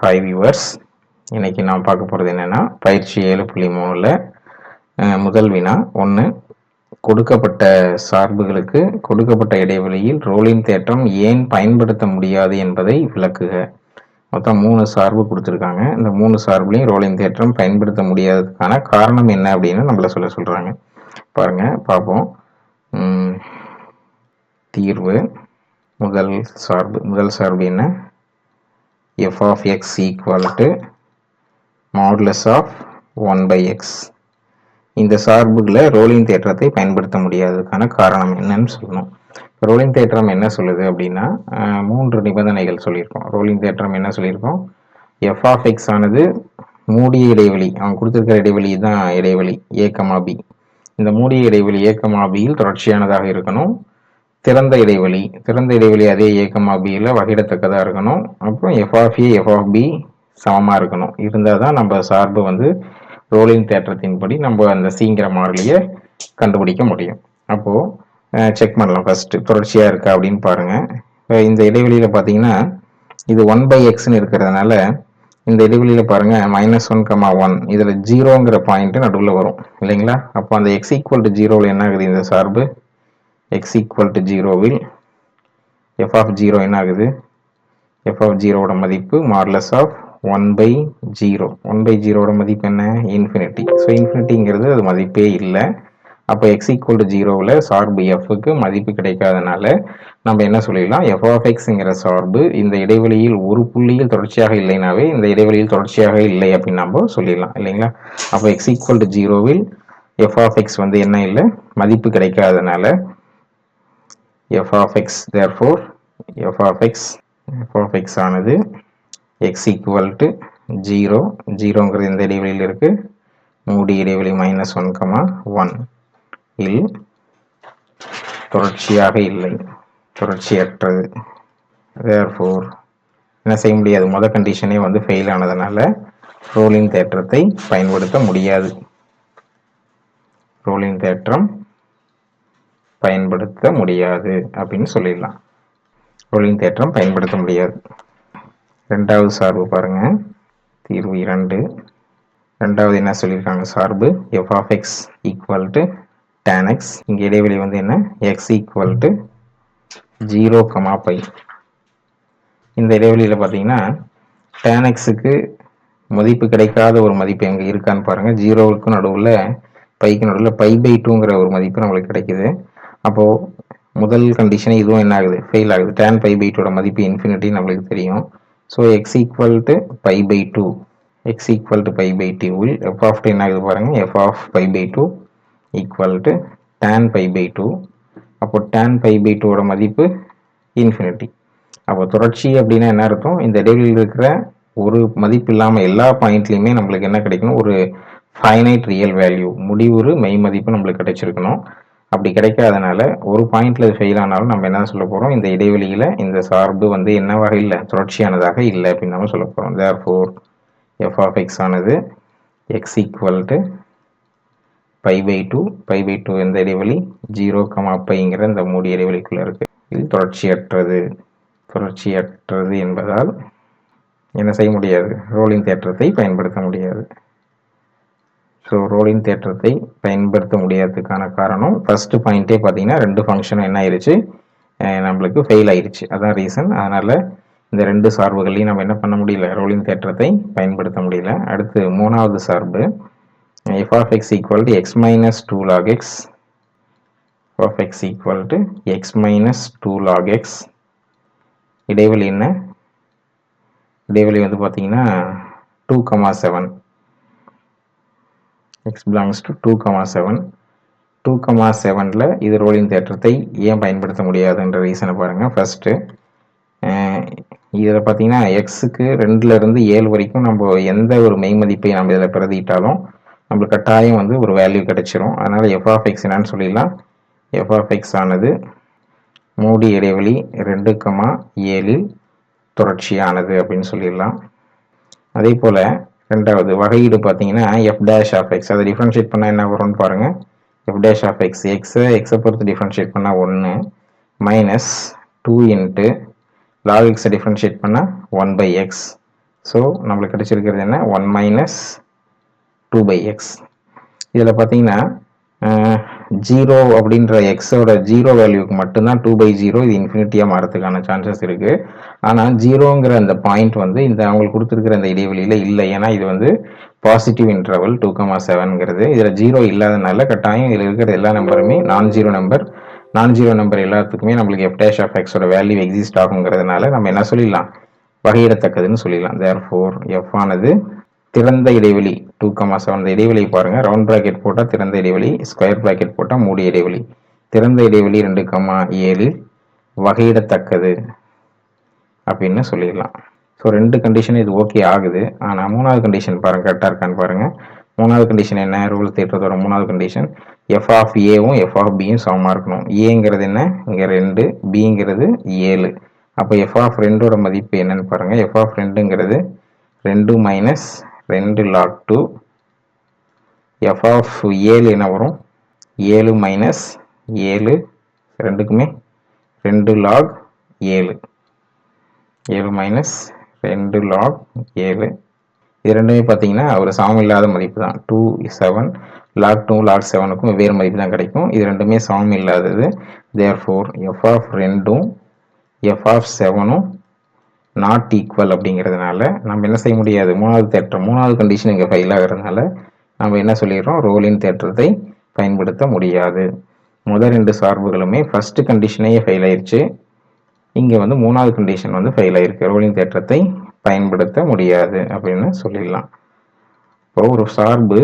Hi viewers இன்றைக்கி நான் பார்க்க போகிறது என்னென்னா பயிற்சி ஏழு புள்ளி மூணில் முதல் வினா. ஒன்று கொடுக்கப்பட்ட சார்புகளுக்கு கொடுக்கப்பட்ட இடைவெளியில் ரோலின் தேற்றம் ஏன் பயன்படுத்த முடியாது என்பதை விளக்குக. மொத்தம் மூணு சார்பு கொடுத்துருக்காங்க. இந்த மூணு சார்புலையும் ரோலின் தேற்றம் பயன்படுத்த முடியாததுக்கான காரணம் என்ன அப்படின்னு நம்மளை சொல்ல சொல்கிறாங்க பாருங்க பார்ப்போம். தீர்வு முதல் சார்பு. முதல் சார்பு என்ன? F of x equal to modulus of 1 by x. இந்த சார்புகளை ரோலின் தேற்றத்தை பயன்படுத்த முடியாததுக்கான காரணம் என்னன்னு சொல்லணும். ரோலின் தேற்றம் என்ன சொல்லுது அப்படின்னா மூன்று நிபந்தனைகள் சொல்லியிருக்கோம். ரோலின் தேற்றம் என்ன சொல்லியிருக்கோம்? எஃப் ஆஃப் எக்ஸ் ஆனது மூடிய இடைவெளி. அவன் கொடுத்துருக்கிற இடைவெளி தான் இடைவெளி a இந்த மூடிய இடைவெளி a பியில் தொடர்ச்சியானதாக இருக்கணும். திறந்த இடைவெளி திறந்த இடைவெளி அதே ஏக்கமா பியில் வகையிடத்தக்கதாக இருக்கணும். அப்புறம் எஃப்ஆஃப்ஏ எஃப்ஆஃபி பி சமமாக இருக்கணும். இருந்தால் தான் நம்ம சார்பு வந்து ரோலின் தேற்றத்தின்படி நம்ம அந்த சீங்கிற மாறிலியை கண்டுபிடிக்க முடியும். அப்போது செக் பண்ணலாம் ஃபஸ்ட்டு தொடர்ச்சியாக இருக்கா அப்படின்னு பாருங்கள் இப்போ இந்த இடைவெளியில் பார்த்தீங்கன்னா இது ஒன் பை எக்ஸ்னு இருக்கிறதுனால இந்த இடைவெளியில் பாருங்கள் மைனஸ் ஒன் கமா ஒன் இதில் ஜீரோங்கிற பாயிண்ட்டு நடுவில் வரும். இல்லைங்களா? அப்போ அந்த எக்ஸ் ஈக்குவல் டு ஜீரோவில் என்ன ஆகுது இந்த சார்பு? எக்ஸ் ஈக்குவல் டு ஜீரோவில் எஃப் ஆஃப் ஜீரோ என்ன ஆகுது எஃப் ஆஃப் ஜீரோவோட மதிப்பு மார்லஸ் of one by zero one by ஜீரோவோட மதிப்பு என்ன? இன்ஃபினிட்டி ஸோ இன்ஃபினிட்டிங்கிறது அது மதிப்பே இல்லை. அப்போ எக்ஸ் ஈக்குவல் டு ஜீரோவில் சார்பு எஃப்க்கு மதிப்பு கிடைக்காதனால நம்ம என்ன சொல்லிடலாம்? எஃப் ஆஃப் எக்ஸுங்கிற சார்பு இந்த இடைவெளியில் ஒரு புள்ளியில் தொடர்ச்சியாக இல்லைனாவே இந்த இடைவெளியில் தொடர்ச்சியாக இல்லை அப்படின்னு நம்ம சொல்லிடலாம். இல்லைங்களா? அப்போ எக்ஸ் ஈக்குவல் டு ஜீரோவில் எஃப் ஆஃப் எக்ஸ் வந்து என்ன இல்லை? மதிப்பு கிடைக்காதனால f of x therefore f of x f of x ஆனது x equal to 0 ஜீரோங்கிறது இந்த இடைவெளியில் இருக்கு. மூடி இடைவெளி மைனஸ் ஒன் கமா ஒன் இல் தொடர்ச்சியாக இல்லை. தொடர்ச்சியற்றது. Therefore என்ன செய்ய முடியாது? மொதல் கண்டிஷனே வந்து ஃபெயில் ஆனதுனால ரோலின் தேற்றத்தை பயன்படுத்த முடியாது. ரோலின் தேற்றம் பயன்படுத்த முடியாது அப்படின்னு சொல்லிடலாம். ரோலின் தேற்றம் பயன்படுத்த முடியாது. ரெண்டாவது சார்பு பாருங்க. தீர்வு இரண்டு. ரெண்டாவது என்ன சொல்லியிருக்காங்க? சார்பு f of x equal to tan x இங்கே இடைவெளி வந்து என்ன? X equal to zero comma pi இந்த இடைவெளியில் பார்த்தீங்கன்னா டேன் எக்ஸுக்கு மதிப்பு கிடைக்காத ஒரு மதிப்பு எங்கே இருக்கான்னு பாருங்கள் ஜீரோவுக்கு நடுவில் பைக்கு நடுவில் பை பை டூங்கிற ஒரு மதிப்பு நம்மளுக்கு கிடைக்குது. அப்போது முதல் கண்டிஷன் இதுவும் என்ன ஆகுது? ஃபெயில் ஆகுது. டேன் பை பை டூட மதிப்பு இன்ஃபினிட்டி நம்மளுக்கு தெரியும். So x equal to pi by two x equal to pi by டூவில் எஃப் ஆஃப் என்ன ஆகுது பாருங்கள் f of pi by two equal to tan pi by two அப்போ டேன் பை பை டூவோட மதிப்பு இன்ஃபினிட்டி அப்போ தொடர்ச்சி அப்படின்னா என்ன அர்த்தம்? இந்த இடைவெளியில் இருக்கிற ஒரு மதிப்பு இல்லாமல் எல்லா பாயிண்ட்லேயுமே நம்மளுக்கு என்ன கிடைக்கணும்? ஒரு ஃபைனைட் ரியல் வேல்யூ முடிவுறு மெய் மதிப்பு நம்மளுக்கு கிடைச்சிருக்கணும். அப்படி கிடைக்காதனால ஒரு பாயிண்ட்ல ஃபெயில் ஆனாலும் நம்ம என்ன சொல்ல போறோம்? இந்த இடைவெளியில இந்த சார்பு வந்து என்னவாக இல்லை தொடர்ச்சியானதாக இல்லை அப்படின்னு நம்ம சொல்ல போறோம். Therefore f of x ஆனது x equal to pi by two pi by two இந்த இடைவெளி? ஜீரோ கமா பைங்கிற இந்த மூடி இடைவெளிக்குள்ள இருக்கு. இது தொடர்ச்சியற்றது. தொடர்ச்சியற்றது என்பதால் என்ன செய்ய முடியாது? ரோலிங் தேற்றத்தை பயன்படுத்த முடியாது. ஸோ ரோலின் தேற்றத்தை பயன்படுத்த முடியாததுக்கான காரணம் ஃபஸ்ட்டு பாயிண்ட்டே பார்த்தீங்கன்னா ரெண்டு ஃபங்க்ஷனும் என்ன ஆயிடுச்சு நம்மளுக்கு ஃபெயில் ஆயிடுச்சு அதான் ரீசன் அதனால் இந்த ரெண்டு சார்புகளையும் நம்ம என்ன பண்ண முடியல? ரோலின் தேற்றத்தை பயன்படுத்த முடியல. அடுத்து மூணாவது சார்பு. F of x equal to x minus two log x of x equal to x minus two log x இடைவெளி என்ன? இடைவெளி வந்து பார்த்தீங்கன்னா two comma seven x belongs to 2, 7 two comma செவனில் இது ரோலின் தேற்றத்தை ஏன் பயன்படுத்த முடியாதுன்ற ரீசனை பாருங்கள் ஃபஸ்ட்டு இதில் பார்த்தீங்கன்னா எக்ஸுக்கு ரெண்டுலேருந்து ஏழு வரைக்கும் நம்ம எந்த ஒரு மெய் மதிப்பை நம்ம இதில் பிரதிட்டாலும் நம்மளுக்கு கட்டாயம் வந்து ஒரு வேல்யூ கிடச்சிரும். அதனால் எஃப்ஆஃப் எக்ஸ் என்னான்னு சொல்லிடலாம். எஃப்ஆஃப் எக்ஸ் ஆனது மூடி இடைவெளி ரெண்டு கமா ஏழில் தொடர்ச்சியானது அப்படின்னு சொல்லிடலாம். அதே போல் ரெண்டாவது வகையீடு பார்த்தீங்கன்னா எஃப் டேஷ் ஆஃப் எக்ஸ் அதை டிஃப்ரென்ஷியேட் பண்ணால் என்ன வரும்னு பாருங்கள் எஃப் டேஷ் ஆஃப் எக்ஸ் எக்ஸை எக்ஸை பொறுத்து டிஃப்ரென்ஷியேட் பண்ணால் ஒன்று மைனஸ் டூ இன்ட்டு லாக் எக்ஸை டிஃப்ரென்ஷியேட் பண்ணால் ஒன் பை எக்ஸ் ஸோ நம்மளுக்கு கிடச்சிருக்கிறது என்ன? One minus two by x இதில் பார்த்தீங்கன்னா ஜீரோ அப்படின்ற எக்ஸோட ஜீரோ வேல்யூக்கு மட்டும்தான் டூ பை ஜீரோ இது இன்ஃபினிட்டியாக மாறதுக்கான சான்சஸ் இருக்குது ஆனால் ஜீரோங்கிற அந்த பாயிண்ட் வந்து இந்த அவங்களுக்கு கொடுத்துருக்கிற அந்த இடைவெளியில் இல்லை. ஏன்னா இது வந்து பாசிட்டிவ் இன்டர்வல் டூ கமா செவன்ங்கிறது இதில் ஜீரோ இல்லாதனால கட்டாயம் இதில் இருக்கிற எல்லா நம்பருமே non zero number non zero number எல்லாத்துக்குமே நம்மளுக்கு எஃப் டேஷ் ஆஃப் எக்ஸோட வேல்யூ எக்ஸிஸ்ட் ஆகுங்கிறதுனால நம்ம என்ன சொல்லிடலாம்? வகையிடத்தக்கதுன்னு சொல்லிடலாம். தேர் ஃபோர் எஃப் ஆனது திறந்த இடைவெளி டூ கமா செவன் இந்த இடைவெளி பாருங்க. ரவுண்ட் ப்ராக்கெட் போட்டால் திறந்த இடைவெளி ஸ்கொயர் ப்ராக்கெட் போட்டால் மூடிய இடைவெளி. திறந்த இடைவெளி ரெண்டு கமா ஏழு வகையிடத்தக்கது அப்படின்னு சொல்லிடலாம். ஸோ ரெண்டு கண்டிஷன் இது ஓகே ஆகுது. ஆனால் மூணாவது கண்டிஷன் பாருங்க கரெக்டாக இருக்கான்னு பாருங்கள் மூணாவது கண்டிஷன் என்ன? ரூல் தேட்டத்தோட மூணாவது கண்டிஷன் எஃப் ஆஃப் ஏவும் எஃப் ஆஃப் பியும் சமமாக இருக்கணும். ஏங்கிறது என்ன? இங்கே ரெண்டு பிங்கிறது ஏழு. அப்போ எஃப் ஆஃப் ரெண்டோட மதிப்பு என்னன்னு பாருங்கள் எஃப் ஆஃப் ரெண்டுங்கிறது ரெண்டு மைனஸ் ரெண்டு லாக் டூ எஃப் ஆஃப் ஏழு என்ன வரும். ஏழு மைனஸ் ஏழு ரெண்டுக்குமே ரெண்டு லாக் ஏழு. ஏழு மைனஸ் ரெண்டு லாக் ஏழு. இது ரெண்டுமே பார்த்தீங்கன்னா ஒரு சமம் இல்லாத மதிப்பு தான். Two seven log two log செவனுக்கும் வெவ்வேறு மதிப்பு தான் கிடைக்கும். இது ரெண்டுமே சமம் இல்லாதது. தேர் ஃபோர் எஃப் ஆஃப் ரெண்டும் எஃப் ஆஃப் செவனும் நாட் ஈக்குவல் அப்படிங்கிறதுனால நம்ம என்ன செய்ய முடியாது? மூணாவது தேற்றம் மூணாவது கண்டிஷன் இங்கே ஃபெயில் ஆகிறதுனால நம்ம என்ன சொல்லிடுறோம்? ரோலின் தேற்றத்தை பயன்படுத்த முடியாது. முதல் ரெண்டு சார்புகளுமே ஃபஸ்ட்டு கண்டிஷனையே ஃபெயில் ஆயிடுச்சு இங்கே வந்து மூணாவது கண்டிஷன் வந்து ஃபெயில் ஆயிருக்கு. ரோலிங் தேற்றத்தை பயன்படுத்த முடியாது அப்படின்னு சொல்லிடலாம். இப்போ ஒரு சார்பு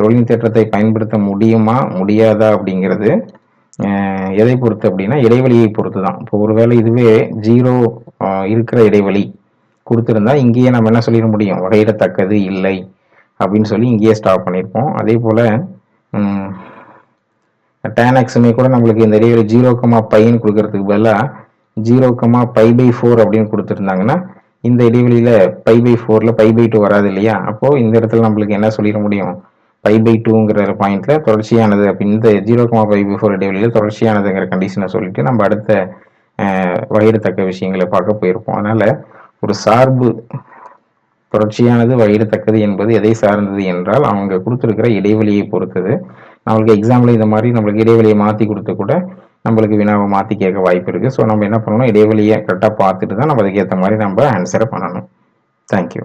ரோலிங் தேற்றத்தை பயன்படுத்த முடியுமா? முடியாதா? அப்படிங்கிறது எதை பொறுத்து அப்படின்னா இடைவெளியை பொறுத்து தான் இப்போ ஒருவேளை இதுவே ஜீரோ இருக்கிற இடைவெளி கொடுத்துருந்தா இங்கேயே நம்ம என்ன சொல்லிட முடியும்? வகையிடத்தக்கது இல்லை அப்படின்னு சொல்லி இங்கேயே ஸ்டாப் பண்ணியிருப்போம் அதே போல் டேனக்ஸுமே கூட நம்மளுக்கு இந்த இடைவெளி ஜீரோ கமா பைன்னு கொடுக்கறதுக்கு பதிலாக zero comma pi by four அப்படின்னு கொடுத்துருந்தாங்கன்னா இந்த இடைவெளியில் பை பை ஃபோரில் பை பை டூ வராது இல்லையா? அப்போது இந்த இடத்துல நம்மளுக்கு என்ன சொல்லிட முடியும்? பை பை டூங்கிற பாயிண்ட்ல தொடர்ச்சியானது அப்படின்னு இந்த zero comma pi by four இடைவெளியில் தொடர்ச்சியானதுங்கிற கண்டிஷனை சொல்லிட்டு நம்ம அடுத்த அஹ், வகையிடத்தக்க விஷயங்களை பார்க்க போயிருப்போம். அதனால ஒரு சார்பு தொடர்ச்சியானது வகையிடத்தக்கது என்பது எதை சார்ந்தது என்றால் அவங்க கொடுத்துருக்கிற இடைவெளியை பொறுத்தது. நம்மளுக்கு எக்ஸாம்பிள் இந்த மாதிரி நம்மளுக்கு இடைவெளியை மாற்றி கொடுத்து கூட நம்மளுக்கு வினாவை மாற்றி கேட்க வாய்ப்பு இருக்குது ஸோ நம்ம என்ன பண்ணணும்? இடைவெளியை கரெக்டாக பார்த்துட்டு தான் நம்ம அதுக்கேற்ற மாதிரி நம்ம ஆன்சரை பண்ணணும். தேங்க்யூ